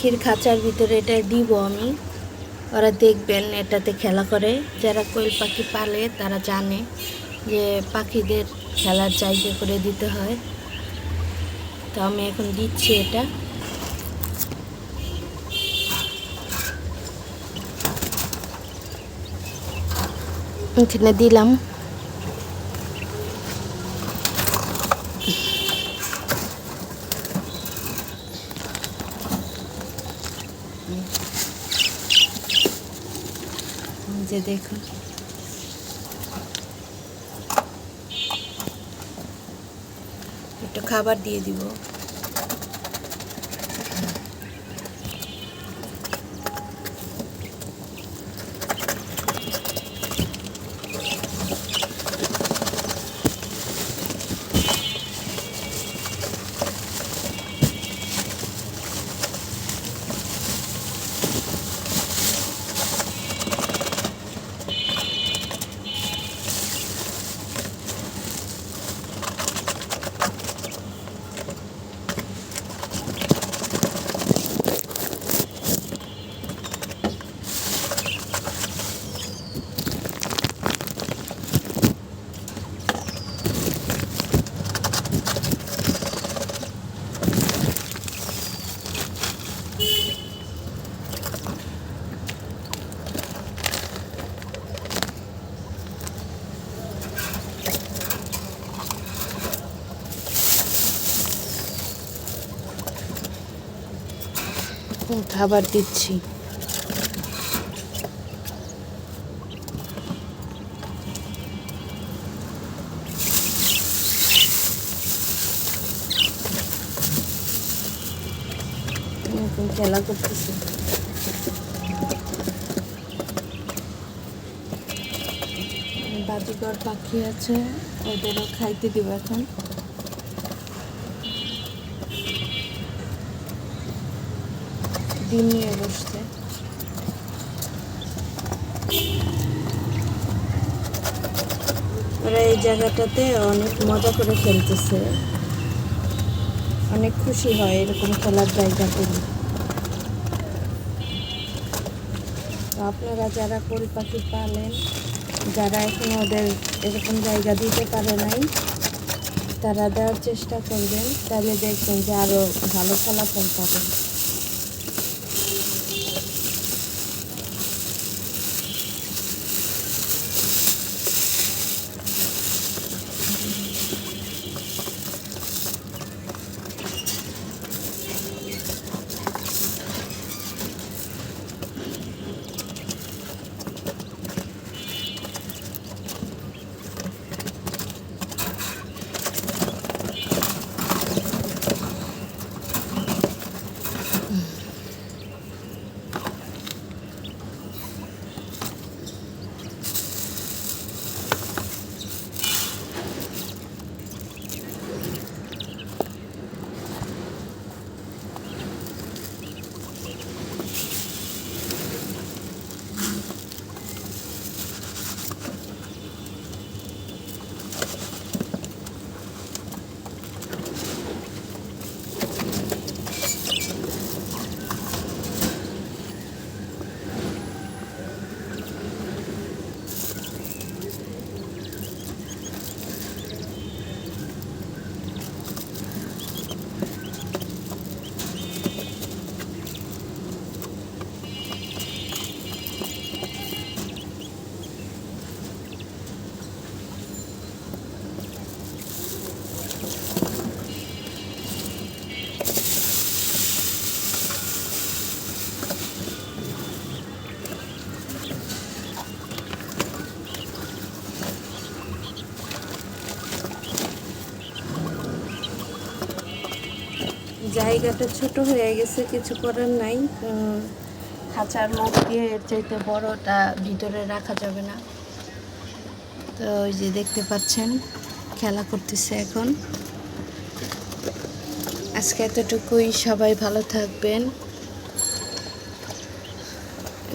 পাখির খাঁচার ভিতরে এটা দিব আমি। ওরা দেখবেন এটাতে খেলা করে। যারা কোয়েল পাখি পালে, তারা জানে যে পাখিদের খেলার জায়গা করে দিতে হয়। তো আমি এখন দিচ্ছি এটা। এখানে দিলাম। যে দেখুন একটু খাবার দিয়ে দিব। খাবার দিচ্ছি। খেলা করতেছে। বাজিকর পাখি আছে ওদেরও খাইতে দিব এখন। ডিম নিয়ে বসছে। ওরা এই জায়গাটাতে অনেক মজা করে খেলতেছে। অনেক খুশি হয় এরকম খেলার জায়গা পেলে আপনারা যারা কোল পাখি পালেন, যারা এখন ওদের এরকম জায়গা দিতে পারে নাই, তারা দেওয়ার চেষ্টা করবেন, তাহলে দেখবেন যে আরও ভালো ফলাফল পাবেন। জায়গাটা ছোট হয়ে গেছে, কিছু করার নাই। খাঁচার মুখ দিয়ে এর চাইতে বড়টা ভিতরে রাখা যাবে না। তো ওই যে দেখতে পাচ্ছেন, খেলা করতেছে এখন। আজকে এতটুকুই, সবাই ভালো থাকবেন।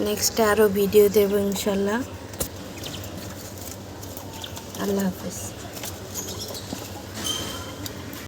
নেক্সট আরও ভিডিও দেবো ইনশাল্লাহ। আল্লাহ হাফেজ।